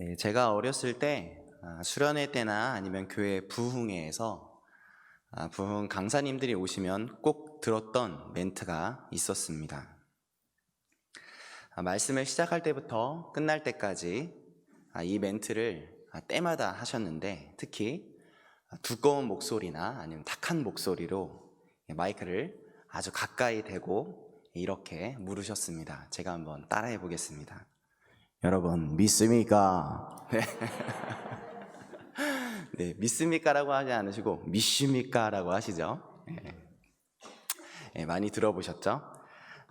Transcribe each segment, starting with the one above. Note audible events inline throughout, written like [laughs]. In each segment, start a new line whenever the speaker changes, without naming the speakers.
네, 제가 어렸을 때 아, 수련회 때나 아니면 교회 부흥회에서 아, 부흥 강사님들이 오시면 꼭 들었던 멘트가 있었습니다. 아, 말씀을 시작할 때부터 끝날 때까지 아, 이 멘트를 아, 때마다 하셨는데 특히 아, 두꺼운 목소리나 아니면 탁한 목소리로 마이크를 아주 가까이 대고 이렇게 물으셨습니다. 제가 한번 따라해 보겠습니다. 여러분 믿습니까? 네. [laughs] 네, 믿습니까라고 하지 않으시고 믿습니까라고 하시죠. 네. 네, 많이 들어보셨죠?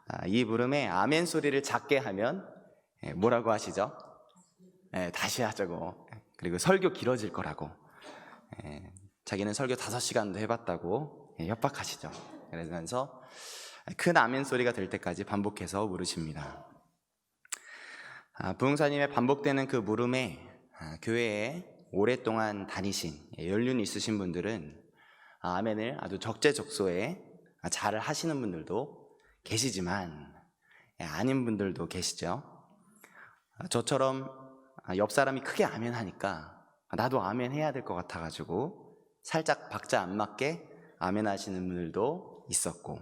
아, 이 물음에 아멘 소리를 작게 하면 예, 뭐라고 하시죠? 예, 다시 하자고. 그리고 설교 길어질 거라고. 예, 자기는 설교 다섯 시간도 해봤다고 예, 협박하시죠. 그러면서 큰 아멘 소리가 될 때까지 반복해서 물으십니다. 아, 부흥사님의 반복되는 그 물음에 아, 교회에 오랫동안 다니신 예, 연륜 있으신 분들은 아, 아멘을 아주 적재적소에 아, 잘 하시는 분들도 계시지만 예, 아닌 분들도 계시죠. 아, 저처럼 아, 옆 사람이 크게 아멘 하니까 나도 아멘 해야 될 것 같아가지고 살짝 박자 안 맞게 아멘 하시는 분들도 있었고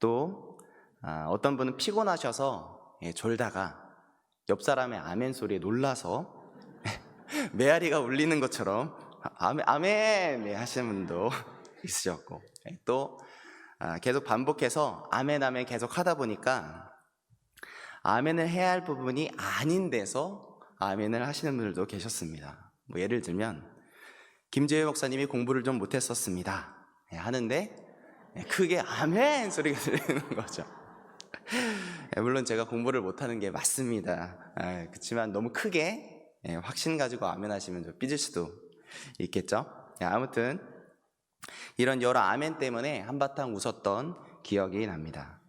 또 아, 어떤 분은 피곤하셔서 예, 졸다가 옆 사람의 아멘 소리에 놀라서 [laughs] 메아리가 울리는 것처럼 아멘, 아멘 네, 하시는 분도 [laughs] 있으셨고 예, 또 아, 계속 반복해서 아멘 아멘 계속 하다 보니까 아멘을 해야 할 부분이 아닌 데서 아멘을 하시는 분들도 계셨습니다. 뭐 예를 들면 김재회 목사님이 공부를 좀 못했었습니다. 예, 하는데 예, 크게 아멘 소리가 [laughs] 들리는 거죠. [laughs] 예, 물론 제가 공부를 못하는 게 맞습니다. 아, 그렇지만 너무 크게 예, 확신 가지고 아멘 하시면 좀 삐질 수도 있겠죠. 예, 아무튼 이런 여러 아멘 때문에 한바탕 웃었던 기억이 납니다.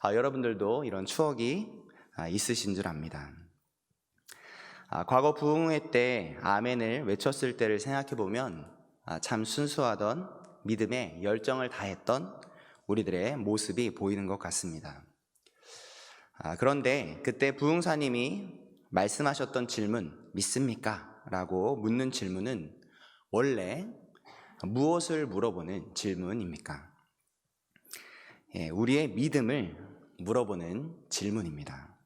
아, 여러분들도 이런 추억이 아, 있으신 줄 압니다. 아, 과거 부흥회 때 아멘을 외쳤을 때를 생각해 보면 아, 참 순수하던 믿음에 열정을 다했던 우리들의 모습이 보이는 것 같습니다. 아, 그런데 그때 부흥사님이 말씀하셨던 질문, 믿습니까? 라고 묻는 질문은 원래 무엇을 물어보는 질문입니까? 예, 우리의 믿음을 물어보는 질문입니다.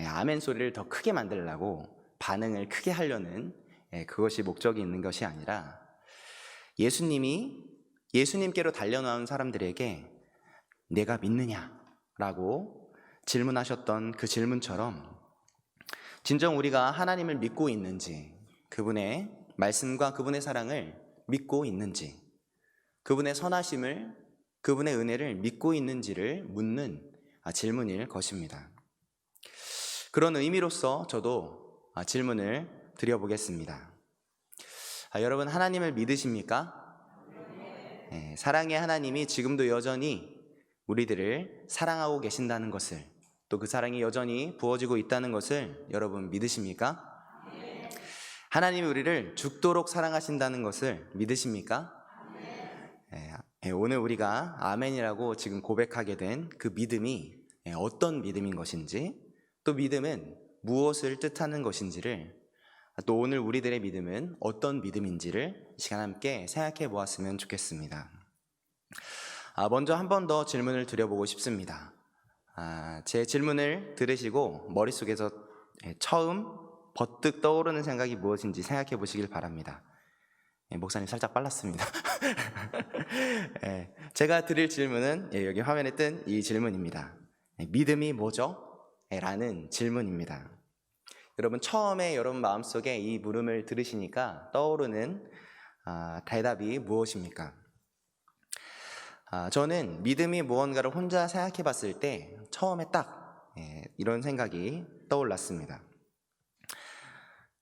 예, 아멘 소리를 더 크게 만들려고 반응을 크게 하려는 예, 그것이 목적이 있는 것이 아니라 예수님이 예수님께로 달려나온 사람들에게 내가 믿느냐라고 질문하셨던 그 질문처럼 진정 우리가 하나님을 믿고 있는지 그분의 말씀과 그분의 사랑을 믿고 있는지 그분의 선하심을 그분의 은혜를 믿고 있는지를 묻는 아, 질문일 것입니다. 그런 의미로서 저도 아, 질문을 드려보겠습니다. 아, 여러분 하나님을 믿으십니까? 네, 사랑의 하나님이 지금도 여전히 우리들을 사랑하고 계신다는 것을 또 그 사랑이 여전히 부어지고 있다는 것을 여러분 믿으십니까? 하나님이 우리를 죽도록 사랑하신다는 것을 믿으십니까? 예, 예, 오늘 우리가 아멘이라고 지금 고백하게 된 그 믿음이 예, 어떤 믿음인 것인지 또 믿음은 무엇을 뜻하는 것인지를 또 오늘 우리들의 믿음은 어떤 믿음인지를 이 시간 함께 생각해 보았으면 좋겠습니다. 아, 먼저 한 번 더 질문을 드려보고 싶습니다. 아, 제 질문을 들으시고 머릿속에서 예, 처음 버뜩 떠오르는 생각이 무엇인지 생각해 보시길 바랍니다. 예, 목사님 살짝 빨랐습니다. [laughs] 예, 제가 드릴 질문은 예, 여기 화면에 뜬 이 질문입니다. 예, 믿음이 뭐죠? 예, 라는 질문입니다. 여러분 처음에 여러분 마음속에 이 물음을 들으시니까 떠오르는 아, 대답이 무엇입니까? 아, 저는 믿음이 무언가를 혼자 생각해 봤을 때 처음에 딱 예, 이런 생각이 떠올랐습니다.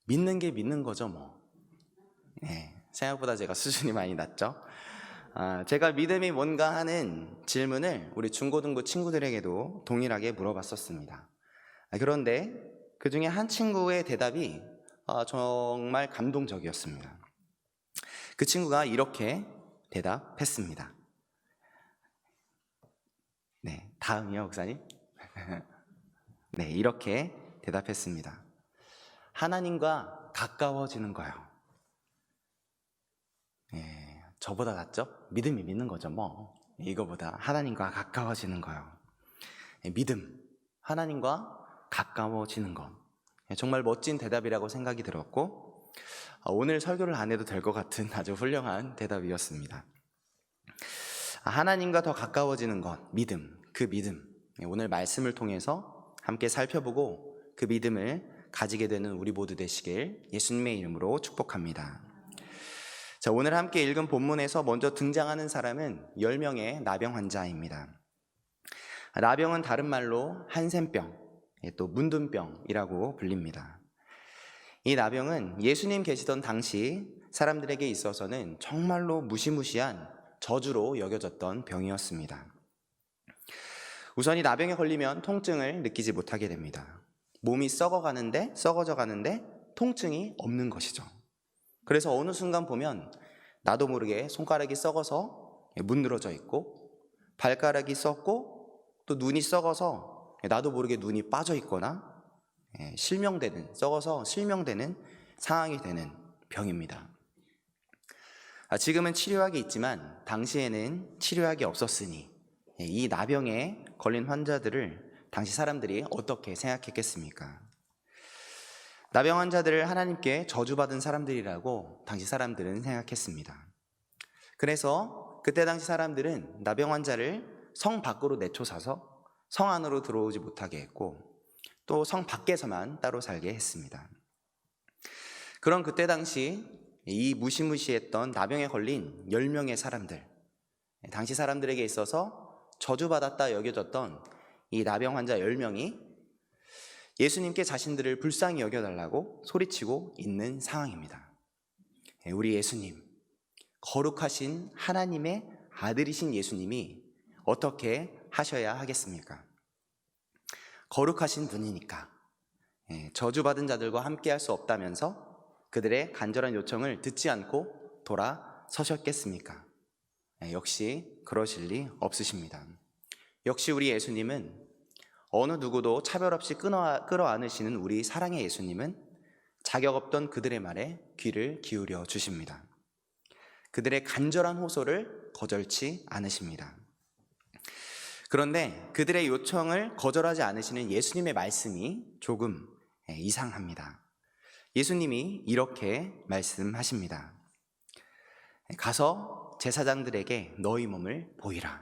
믿는 게 믿는 거죠, 뭐. 예, 생각보다 제가 수준이 많이 낮죠? 아, 제가 믿음이 뭔가 하는 질문을 우리 중고등부 친구들에게도 동일하게 물어봤었습니다. 아, 그런데 그 중에 한 친구의 대답이 아, 정말 감동적이었습니다. 그 친구가 이렇게 대답했습니다. 네, 다음이요, 목사님. [laughs] 네, 이렇게 대답했습니다. 하나님과 가까워지는 거예요. 예, 저보다 낫죠? 믿음이 믿는 거죠, 뭐. 이거보다 하나님과 가까워지는 거예요. 예, 믿음, 하나님과 가까워지는 것. 예, 정말 멋진 대답이라고 생각이 들었고, 아, 오늘 설교를 안 해도 될 것 같은 아주 훌륭한 대답이었습니다. 아, 하나님과 더 가까워지는 것, 믿음, 그 믿음. 예, 오늘 말씀을 통해서 함께 살펴보고 그 믿음을 가지게 되는 우리 모두 되시길 예수님의 이름으로 축복합니다. 자, 오늘 함께 읽은 본문에서 먼저 등장하는 사람은 10명의 나병 환자입니다. 나병은 다른 말로 한센병, 예, 또 문둥병이라고 불립니다. 이 나병은 예수님 계시던 당시 사람들에게 있어서는 정말로 무시무시한 저주로 여겨졌던 병이었습니다. 우선 이 나병에 걸리면 통증을 느끼지 못하게 됩니다. 몸이 썩어가는데, 썩어져 가는데 통증이 없는 것이죠. 그래서 어느 순간 보면 나도 모르게 손가락이 썩어서 문드러져 있고 발가락이 썩고 또 눈이 썩어서 나도 모르게 눈이 빠져 있거나 예, 실명되는 썩어서 실명되는 상황이 되는 병입니다. 아, 지금은 치료약이 있지만 당시에는 치료약이 없었으니 예, 이 나병에 걸린 환자들을 당시 사람들이 어떻게 생각했겠습니까? 나병 환자들을 하나님께 저주받은 사람들이라고 당시 사람들은 생각했습니다. 그래서 그때 당시 사람들은 나병 환자를 성 밖으로 내쫓아서 성 안으로 들어오지 못하게 했고 또 성 밖에서만 따로 살게 했습니다. 그런 그때 당시 이 무시무시했던 나병에 걸린 10명의 사람들, 당시 사람들에게 있어서 저주받았다 여겨졌던 이 나병 환자 10명이 예수님께 자신들을 불쌍히 여겨달라고 소리치고 있는 상황입니다. 예, 우리 예수님, 거룩하신 하나님의 아들이신 예수님이 어떻게 하셔야 하겠습니까? 거룩하신 분이니까 예, 저주받은 자들과 함께 할 수 없다면서 그들의 간절한 요청을 듣지 않고 돌아서셨겠습니까? 예, 역시 그러실 리 없으십니다. 역시 우리 예수님은 어느 누구도 차별 없이 끌어, 끌어안으시는 우리 사랑의 예수님은 자격 없던 그들의 말에 귀를 기울여 주십니다. 그들의 간절한 호소를 거절치 않으십니다. 그런데 그들의 요청을 거절하지 않으시는 예수님의 말씀이 조금 예, 이상합니다. 예수님이 이렇게 말씀하십니다. 가서 제사장들에게 너희 몸을 보이라.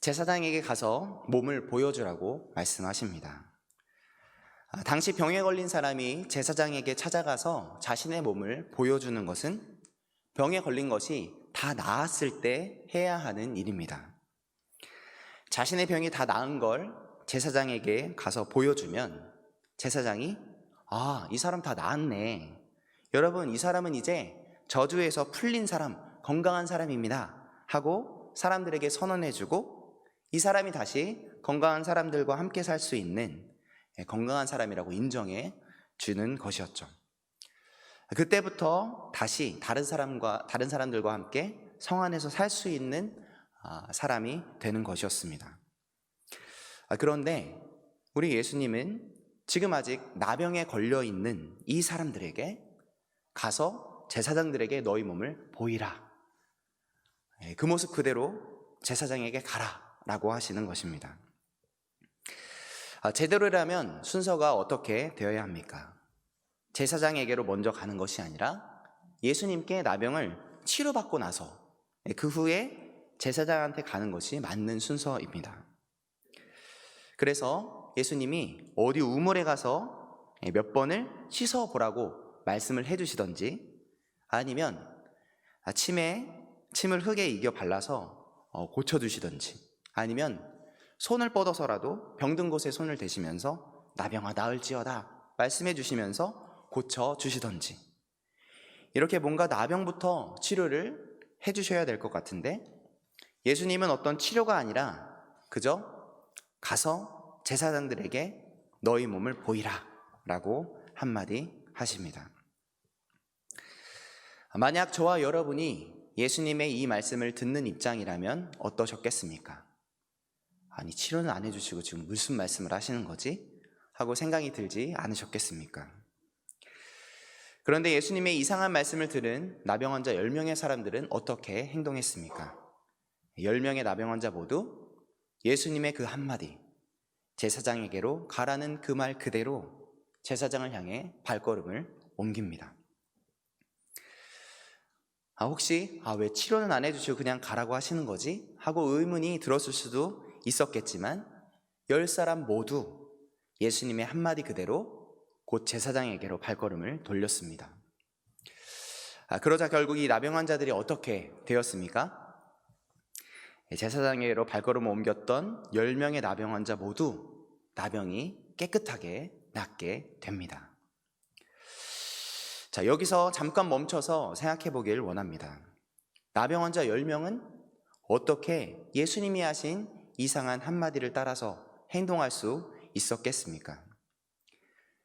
제사장에게 가서 몸을 보여주라고 말씀하십니다. 아, 당시 병에 걸린 사람이 제사장에게 찾아가서 자신의 몸을 보여주는 것은 병에 걸린 것이 다 나았을 때 해야 하는 일입니다. 자신의 병이 다 나은 걸 제사장에게 가서 보여주면 제사장이 아, 이 사람 다 나았네. 여러분, 이 사람은 이제 저주에서 풀린 사람, 건강한 사람입니다. 하고 사람들에게 선언해주고 이 사람이 다시 건강한 사람들과 함께 살 수 있는 예, 건강한 사람이라고 인정해 주는 것이었죠. 그때부터 다시 다른 사람과 다른 사람들과 함께 성 안에서 살 수 있는 아, 사람이 되는 것이었습니다. 아, 그런데 우리 예수님은 지금 아직 나병에 걸려 있는 이 사람들에게 가서 제사장들에게 너희 몸을 보이라. 예, 그 모습 그대로 제사장에게 가라. 라고 하시는 것입니다. 아, 제대로라면 순서가 어떻게 되어야 합니까? 제사장에게로 먼저 가는 것이 아니라 예수님께 나병을 치료받고 나서 그 후에 제사장한테 가는 것이 맞는 순서입니다. 그래서 예수님이 어디 우물에 가서 몇 번을 씻어 보라고 말씀을 해주시던지 아니면 침에 침을 흙에 이겨 발라서 어, 고쳐주시던지 아니면 손을 뻗어서라도 병든 곳에 손을 대시면서 나병아 나을지어다 말씀해 주시면서 고쳐 주시던지 이렇게 뭔가 나병부터 치료를 해 주셔야 될 것 같은데 예수님은 어떤 치료가 아니라 그저 가서 제사장들에게 너희 몸을 보이라 라고 한마디 하십니다. 만약 저와 여러분이 예수님의 이 말씀을 듣는 입장이라면 어떠셨겠습니까? 아니 치료는 안 해주시고 지금 무슨 말씀을 하시는 거지? 하고 생각이 들지 않으셨겠습니까? 그런데 예수님의 이상한 말씀을 들은 나병 환자 10명의 사람들은 어떻게 행동했습니까? 10명의 나병 환자 모두 예수님의 그 한마디, 제사장에게로 가라는 그 말 그대로 제사장을 향해 발걸음을 옮깁니다. 아, 혹시, 아, 왜 치료는 안 해주시고 그냥 가라고 하시는 거지? 하고 의문이 들었을 수도 있었겠지만, 열 사람 모두 예수님의 한마디 그대로 곧 제사장에게로 발걸음을 돌렸습니다. 아, 그러자 결국 이 나병 환자들이 어떻게 되었습니까? 예, 제사장에게로 발걸음을 옮겼던 10명의 나병 환자 모두 나병이 깨끗하게 낫게 됩니다. 자, 여기서 잠깐 멈춰서 생각해 보길 원합니다. 나병 환자 10명은 어떻게 예수님이 하신 이상한 한마디를 따라서 행동할 수 있었겠습니까?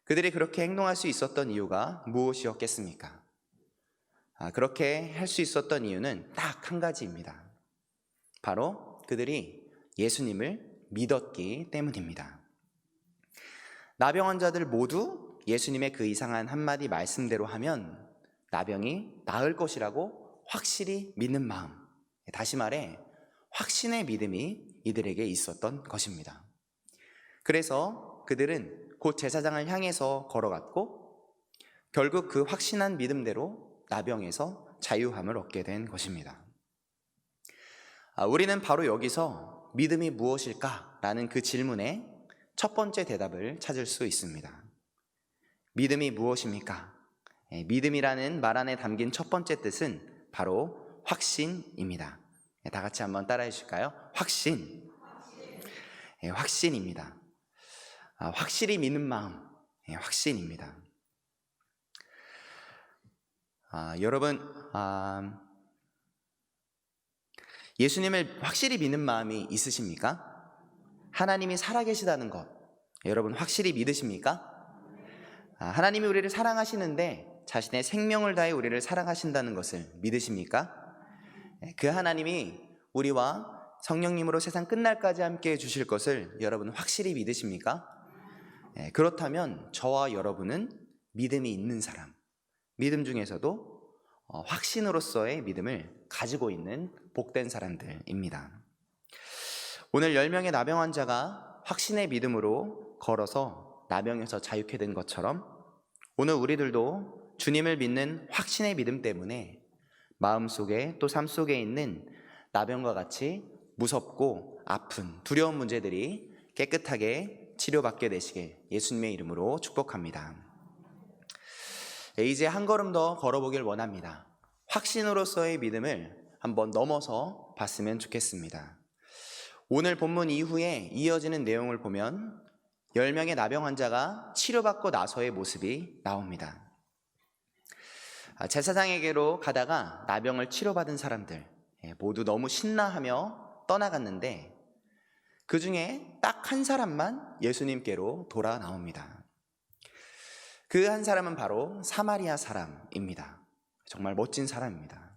그들이 그렇게 행동할 수 있었던 이유가 무엇이었겠습니까? 아, 그렇게 할 수 있었던 이유는 딱 한 가지입니다. 바로 그들이 예수님을 믿었기 때문입니다. 나병 환자들 모두 예수님의 그 이상한 한마디 말씀대로 하면 나병이 나을 것이라고 확실히 믿는 마음, 다시 말해 확신의 믿음이 이들에게 있었던 것입니다. 그래서 그들은 곧 제사장을 향해서 걸어갔고 결국 그 확신한 믿음대로 나병에서 자유함을 얻게 된 것입니다. 아, 우리는 바로 여기서 믿음이 무엇일까라는 그 질문에 첫 번째 대답을 찾을 수 있습니다. 믿음이 무엇입니까? 예, 믿음이라는 말 안에 담긴 첫 번째 뜻은 바로 확신입니다. 예, 다 같이 한번 따라해 주실까요? 확신. 예, 확신입니다. 아, 확실히 믿는 마음, 예, 확신입니다. 아, 여러분, 아, 예수님을 확실히 믿는 마음이 있으십니까? 하나님이 살아계시다는 것, 여러분 확실히 믿으십니까? 아, 하나님이 우리를 사랑하시는데 자신의 생명을 다해 우리를 사랑하신다는 것을 믿으십니까? 예, 그 하나님이 우리와 성령님으로 세상 끝날까지 함께 해 주실 것을 여러분 확실히 믿으십니까? 예, 그렇다면 저와 여러분은 믿음이 있는 사람, 믿음 중에서도 어, 확신으로서의 믿음을 가지고 있는 복된 사람들입니다. 오늘 10명의 나병 환자가 확신의 믿음으로 걸어서 나병에서 자유케 된 것처럼 오늘 우리들도 주님을 믿는 확신의 믿음 때문에 마음속에 또 삶 속에 있는 나병과 같이 무섭고 아픈 두려운 문제들이 깨끗하게 치료받게 되시길 예수님의 이름으로 축복합니다. 네, 이제 한 걸음 더 걸어보길 원합니다. 확신으로서의 믿음을 한번 넘어서 봤으면 좋겠습니다. 오늘 본문 이후에 이어지는 내용을 보면 10명의 나병 환자가 치료받고 나서의 모습이 나옵니다. 아, 제사장에게로 가다가 나병을 치료받은 사람들 예, 모두 너무 신나하며 떠나갔는데 그 중에 딱 한 사람만 예수님께로 돌아 나옵니다. 그 한 사람은 바로 사마리아 사람입니다. 정말 멋진 사람입니다.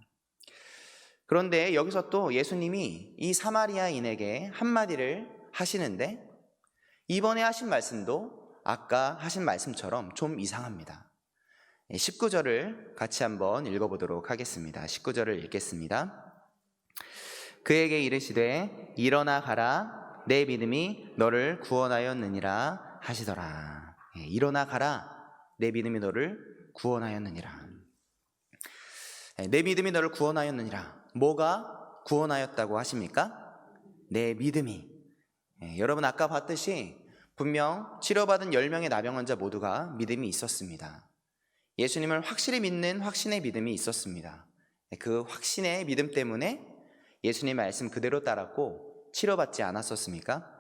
그런데 여기서 또 예수님이 이 사마리아인에게 한마디를 하시는데 이번에 하신 말씀도 아까 하신 말씀처럼 좀 이상합니다. 19절을 같이 한번 읽어보도록 하겠습니다. 19절을 읽겠습니다. 그에게 이르시되 일어나 가라 내 믿음이 너를 구원하였느니라 하시더라. 예, 일어나 가라 내 믿음이 너를 구원하였느니라. 예, 내 믿음이 너를 구원하였느니라. 뭐가 구원하였다고 하십니까? 내 믿음이. 예, 여러분 아까 봤듯이 분명 치료받은 10명의 나병 환자 모두가 믿음이 있었습니다. 예수님을 확실히 믿는 확신의 믿음이 있었습니다. 예, 그 확신의 믿음 때문에 예수님 말씀 그대로 따랐고 치료받지 않았었습니까?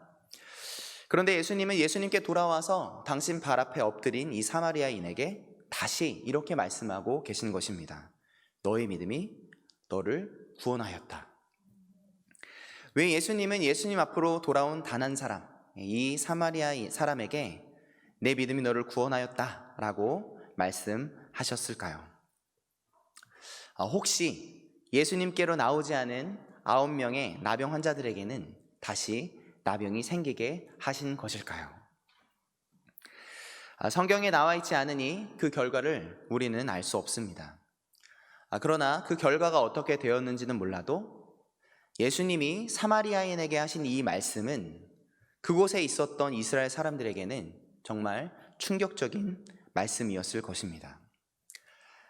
그런데 예수님은 예수님께 돌아와서 당신 발 앞에 엎드린 이 사마리아인에게 다시 이렇게 말씀하고 계신 것입니다. 너의 믿음이 너를 구원하였다. 왜 예수님은 예수님 앞으로 돌아온 단 한 사람, 이 사마리아 사람에게 내 믿음이 너를 구원하였다 라고 말씀하셨을까요? 아, 혹시 예수님께로 나오지 않은 아홉 명의 나병 환자들에게는 다시 나병이 생기게 하신 것일까요? 아, 성경에 나와 있지 않으니 그 결과를 우리는 알 수 없습니다. 아, 그러나 그 결과가 어떻게 되었는지는 몰라도 예수님이 사마리아인에게 하신 이 말씀은 그곳에 있었던 이스라엘 사람들에게는 정말 충격적인 말씀이었을 것입니다.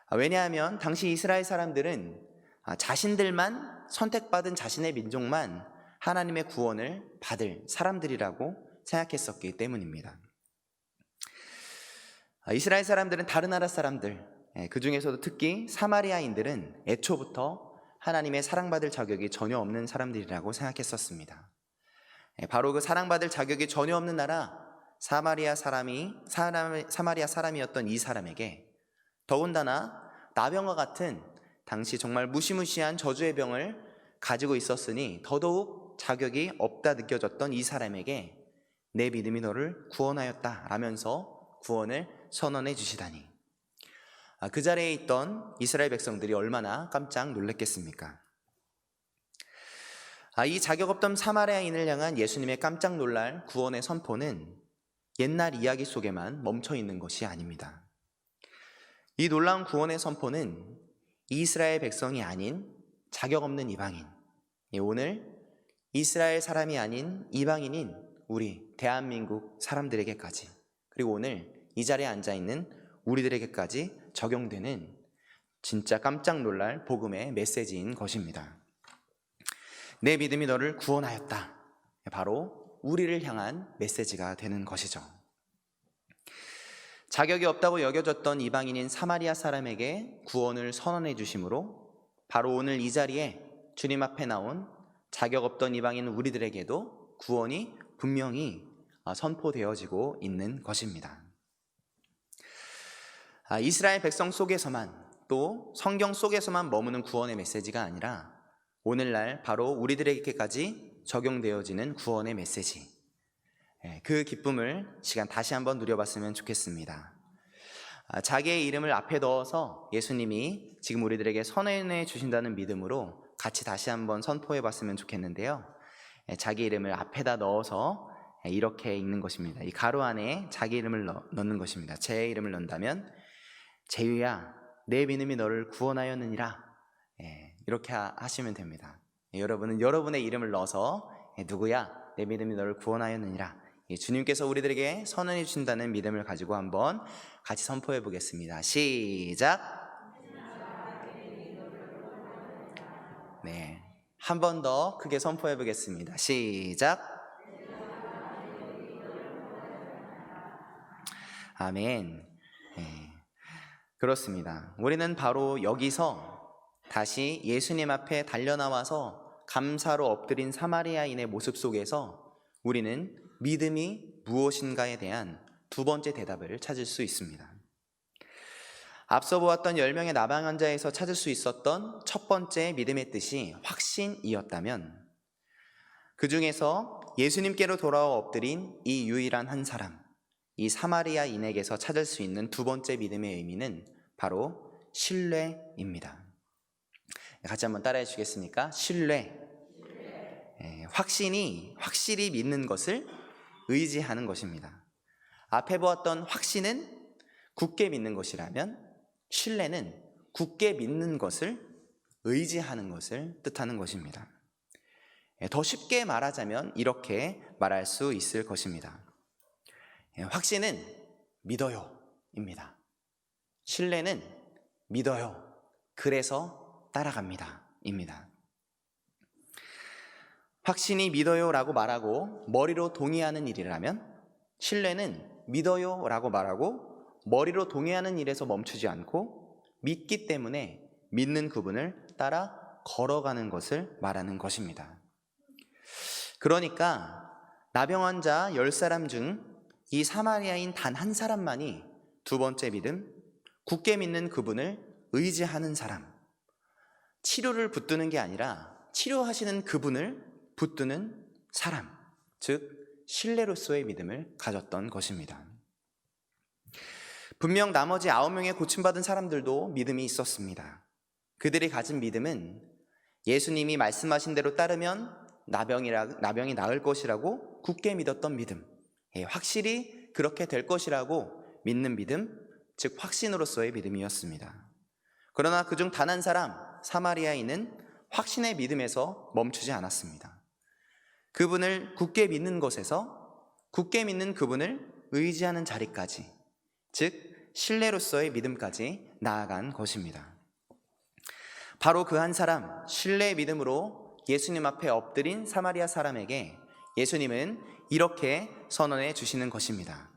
아, 왜냐하면 당시 이스라엘 사람들은 아, 자신들만 선택받은 자신의 민족만 하나님의 구원을 받을 사람들이라고 생각했었기 때문입니다. 아, 이스라엘 사람들은 다른 나라 사람들, 그 중에서도 특히 사마리아인들은 애초부터 하나님의 사랑받을 자격이 전혀 없는 사람들이라고 생각했었습니다. 예, 바로 그 사랑받을 자격이 전혀 없는 나라 사마리아 사람이 사람, 사마리아 사람이었던 이 사람에게 더군다나 나병과 같은 당시 정말 무시무시한 저주의 병을 가지고 있었으니 더더욱 자격이 없다 느껴졌던 이 사람에게 내 믿음이 너를 구원하였다 라면서 구원을 선언해 주시다니 아, 그 자리에 있던 이스라엘 백성들이 얼마나 깜짝 놀랐겠습니까? 아, 이 자격 없던 사마리아인을 향한 예수님의 깜짝 놀랄 구원의 선포는 옛날 이야기 속에만 멈춰 있는 것이 아닙니다. 이 놀라운 구원의 선포는 이스라엘 백성이 아닌 자격 없는 이방인, 예, 오늘 이스라엘 사람이 아닌 이방인인 우리 대한민국 사람들에게까지, 그리고 오늘 이 자리에 앉아 있는 우리들에게까지 적용되는 진짜 깜짝 놀랄 복음의 메시지인 것입니다. 내 믿음이 너를 구원하였다. 바로 우리를 향한 메시지가 되는 것이죠. 자격이 없다고 여겨졌던 이방인인 사마리아 사람에게 구원을 선언해 주심으로 바로 오늘 이 자리에 주님 앞에 나온 자격 없던 이방인 우리들에게도 구원이 분명히 선포되어지고 있는 것입니다. 아, 이스라엘 백성 속에서만 또 성경 속에서만 머무는 구원의 메시지가 아니라 오늘날 바로 우리들에게까지 적용되어지는 구원의 메시지. 예, 그 기쁨을 시간 다시 한번 누려봤으면 좋겠습니다. 아, 자기의 이름을 앞에 넣어서 예수님이 지금 우리들에게 선언해 주신다는 믿음으로 같이 다시 한번 선포해 봤으면 좋겠는데요. 예, 자기 이름을 앞에다 넣어서 예, 이렇게 읽는 것입니다. 이 가로 안에 자기 이름을 넣는 것입니다. 제 이름을 넣는다면 제유야, 내 믿음이 너를 구원하였느니라. 예, 이렇게 하시면 됩니다. 예, 여러분은 여러분의 이름을 넣어서 예, 누구야, 내 믿음이 너를 구원하였느니라. 예, 주님께서 우리들에게 선언해 주신다는 믿음을 가지고 한번 같이 선포해 보겠습니다. 시작. 네, 한 번 더 크게 선포해 보겠습니다. 시작. 아멘. 네. 그렇습니다. 우리는 바로 여기서 다시 예수님 앞에 달려나와서 감사로 엎드린 사마리아인의 모습 속에서 우리는 믿음이 무엇인가에 대한 두 번째 대답을 찾을 수 있습니다. 앞서 보았던 10명의 나방 환자에서 찾을 수 있었던 첫 번째 믿음의 뜻이 확신이었다면 그 중에서 예수님께로 돌아와 엎드린 이 유일한 한 사람, 이 사마리아인에게서 찾을 수 있는 두 번째 믿음의 의미는 바로 신뢰입니다. 같이 한번 따라해 주시겠습니까? 신뢰. 예, 확신이 확실히 믿는 것을 의지하는 것입니다. 앞에 보았던 확신은 굳게 믿는 것이라면 신뢰는 굳게 믿는 것을 의지하는 것을 뜻하는 것입니다. 예, 더 쉽게 말하자면 이렇게 말할 수 있을 것입니다. 예, 확신은 믿어요입니다. 신뢰는 믿어요. 그래서 따라갑니다. 입니다. 확신이 믿어요라고 말하고 머리로 동의하는 일이라면 신뢰는 믿어요라고 말하고 머리로 동의하는 일에서 멈추지 않고 믿기 때문에 믿는 그분을 따라 걸어가는 것을 말하는 것입니다. 그러니까 나병 환자 10사람 중 이 사마리아인 단 한 사람만이 두 번째 믿음, 굳게 믿는 그분을 의지하는 사람, 치료를 붙드는 게 아니라 치료하시는 그분을 붙드는 사람, 즉, 신뢰로서의 믿음을 가졌던 것입니다. 분명 나머지 아홉 명의 고침받은 사람들도 믿음이 있었습니다. 그들이 가진 믿음은 예수님이 말씀하신 대로 따르면 나병이라, 나병이 나을 것이라고 굳게 믿었던 믿음. 예, 확실히 그렇게 될 것이라고 믿는 믿음, 즉 확신으로서의 믿음이었습니다. 그러나 그중 단 한 사람 사마리아인은 확신의 믿음에서 멈추지 않았습니다. 그분을 굳게 믿는 것에서 굳게 믿는 그분을 의지하는 자리까지, 즉 신뢰로서의 믿음까지 나아간 것입니다. 바로 그 한 사람 신뢰의 믿음으로 예수님 앞에 엎드린 사마리아 사람에게 예수님은 이렇게 선언해 주시는 것입니다.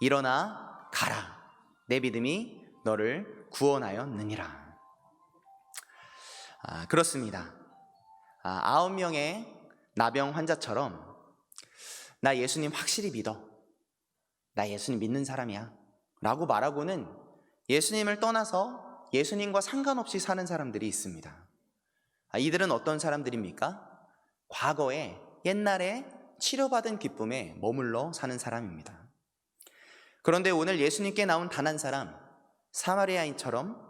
일어나 가라. 내 믿음이 너를 구원하였느니라. 아, 그렇습니다. 아, 아홉 명의 나병 환자처럼 나 예수님 확실히 믿어. 나 예수님 믿는 사람이야. 라고 말하고는 예수님을 떠나서 예수님과 상관없이 사는 사람들이 있습니다. 아, 이들은 어떤 사람들입니까? 과거에 옛날에 치료받은 기쁨에 머물러 사는 사람입니다. 그런데 오늘 예수님께 나온 단 한 사람, 사마리아인처럼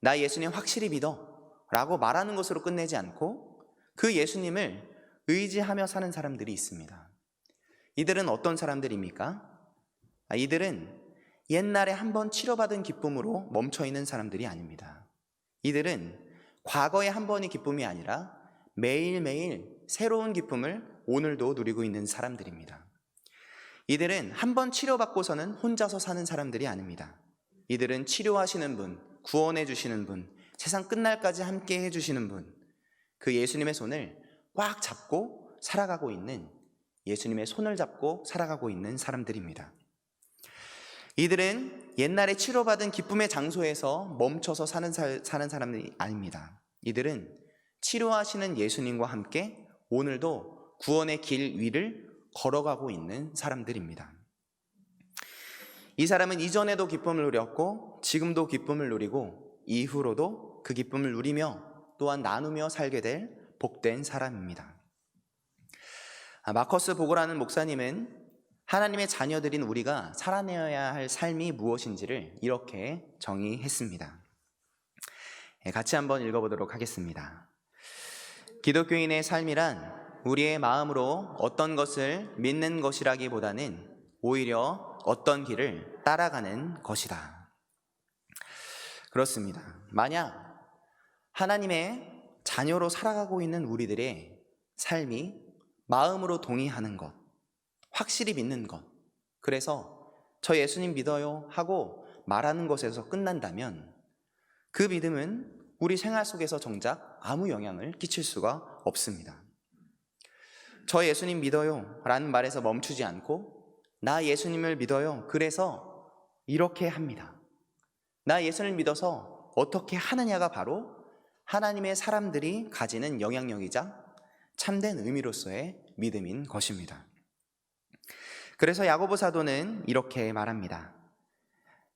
나 예수님 확실히 믿어 라고 말하는 것으로 끝내지 않고 그 예수님을 의지하며 사는 사람들이 있습니다. 이들은 어떤 사람들입니까? 아, 이들은 옛날에 한번 치료받은 기쁨으로 멈춰 있는 사람들이 아닙니다. 이들은 과거의 한 번의 기쁨이 아니라 매일매일 새로운 기쁨을 오늘도 누리고 있는 사람들입니다. 이들은 한 번 치료받고서는 혼자서 사는 사람들이 아닙니다. 이들은 치료하시는 분, 구원해 주시는 분, 세상 끝날까지 함께 해 주시는 분, 그 예수님의 손을 꽉 잡고 살아가고 있는 예수님의 손을 잡고 살아가고 있는 사람들입니다. 이들은 옛날에 치료받은 기쁨의 장소에서 멈춰서 사는, 사, 사는 사람들이 아닙니다. 이들은 치료하시는 예수님과 함께 오늘도 구원의 길 위를 걸어가고 있는 사람들입니다. 이 사람은 이전에도 기쁨을 누렸고 지금도 기쁨을 누리고 이후로도 그 기쁨을 누리며 또한 나누며 살게 될 복된 사람입니다. 아, 마커스 보고라는 목사님은 하나님의 자녀들인 우리가 살아내야 할 삶이 무엇인지를 이렇게 정의했습니다. 예, 같이 한번 읽어보도록 하겠습니다. 기독교인의 삶이란 우리의 마음으로 어떤 것을 믿는 것이라기보다는 오히려 어떤 길을 따라가는 것이다. 그렇습니다. 만약 하나님의 자녀로 살아가고 있는 우리들의 삶이 마음으로 동의하는 것, 확실히 믿는 것, 그래서 저 예수님 믿어요 하고 말하는 것에서 끝난다면 그 믿음은 우리 생활 속에서 정작 아무 영향을 끼칠 수가 없습니다. 저 예수님 믿어요 라는 말에서 멈추지 않고 나 예수님을 믿어요. 그래서 이렇게 합니다. 나 예수를 믿어서 어떻게 하느냐가 바로 하나님의 사람들이 가지는 영향력이자 참된 의미로서의 믿음인 것입니다. 그래서 야고보 사도는 이렇게 말합니다.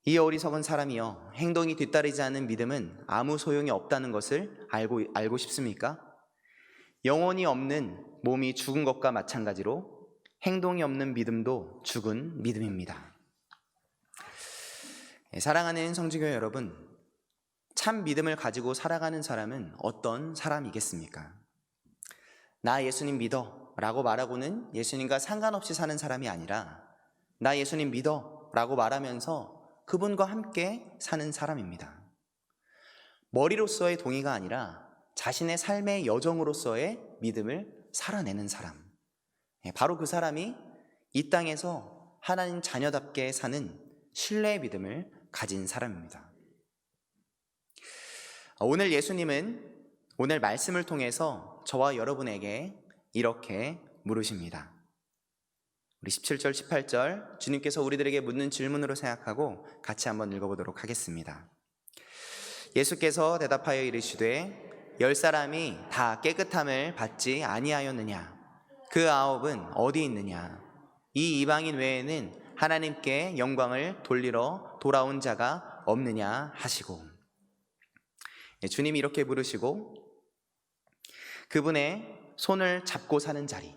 이 어리석은 사람이여 행동이 뒤따르지 않는 믿음은 아무 소용이 없다는 것을 알고 알고 싶습니까? 영혼이 없는 몸이 죽은 것과 마찬가지로 행동이 없는 믿음도 죽은 믿음입니다. 예, 사랑하는 성지교 여러분, 참 믿음을 가지고 살아가는 사람은 어떤 사람이겠습니까? 나 예수님 믿어 라고 말하고는 예수님과 상관없이 사는 사람이 아니라 나 예수님 믿어 라고 말하면서 그분과 함께 사는 사람입니다. 머리로서의 동의가 아니라 자신의 삶의 여정으로서의 믿음을 살아내는 사람. 예, 바로 그 사람이 이 땅에서 하나님 자녀답게 사는 신뢰의 믿음을 가진 사람입니다. 오늘 예수님은 오늘 말씀을 통해서 저와 여러분에게 이렇게 물으십니다. 우리 17절, 18절 주님께서 우리들에게 묻는 질문으로 생각하고 같이 한번 읽어보도록 하겠습니다. 예수께서 대답하여 이르시되 열 사람이 다 깨끗함을 받지 아니하였느냐? 그 아홉은 어디 있느냐? 이 이방인 외에는 하나님께 영광을 돌리러 돌아온 자가 없느냐 하시고 예, 주님이 이렇게 부르시고 그분의 손을 잡고 사는 자리,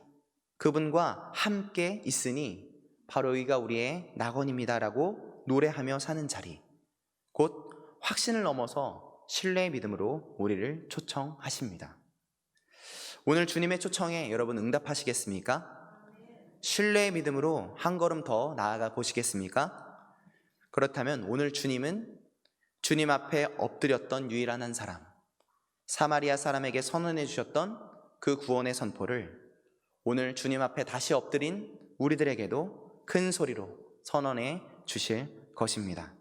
그분과 함께 있으니 바로 여기가 우리의 낙원입니다라고 노래하며 사는 자리, 곧 확신을 넘어서 신뢰의 믿음으로 우리를 초청하십니다. 오늘 주님의 초청에 여러분 응답하시겠습니까? 신뢰의 믿음으로 한 걸음 더 나아가 보시겠습니까? 그렇다면 오늘 주님은 주님 앞에 엎드렸던 유일한 한 사람, 사마리아 사람에게 선언해 주셨던 그 구원의 선포를 오늘 주님 앞에 다시 엎드린 우리들에게도 큰 소리로 선언해 주실 것입니다.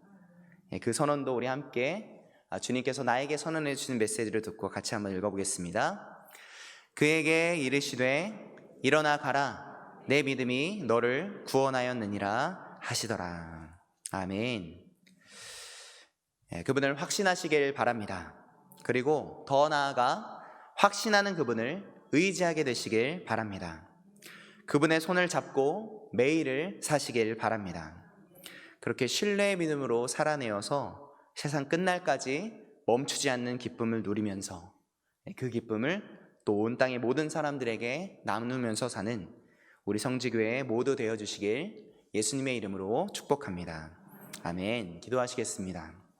예, 그 선언도 우리 함께 아, 주님께서 나에게 선언해 주신 메시지를 듣고 같이 한번 읽어보겠습니다. 그에게 이르시되 일어나 가라 내 믿음이 너를 구원하였느니라 하시더라. 아멘. 예, 그분을 확신하시길 바랍니다. 그리고 더 나아가 확신하는 그분을 의지하게 되시길 바랍니다. 그분의 손을 잡고 매일을 사시길 바랍니다. 그렇게 신뢰의 믿음으로 살아내어서 세상 끝날까지 멈추지 않는 기쁨을 누리면서 그 기쁨을 또 온 땅의 모든 사람들에게 나누면서 사는 우리 성지교회 모두 되어 주시길 예수님의 이름으로 축복합니다. 아멘. 기도하시겠습니다.